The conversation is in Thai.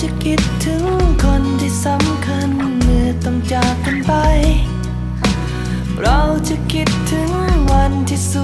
จะคิดถึงคนที่สำคัญเมื่อต้องจากกันไป เราจะคิดถึงวันที่สุด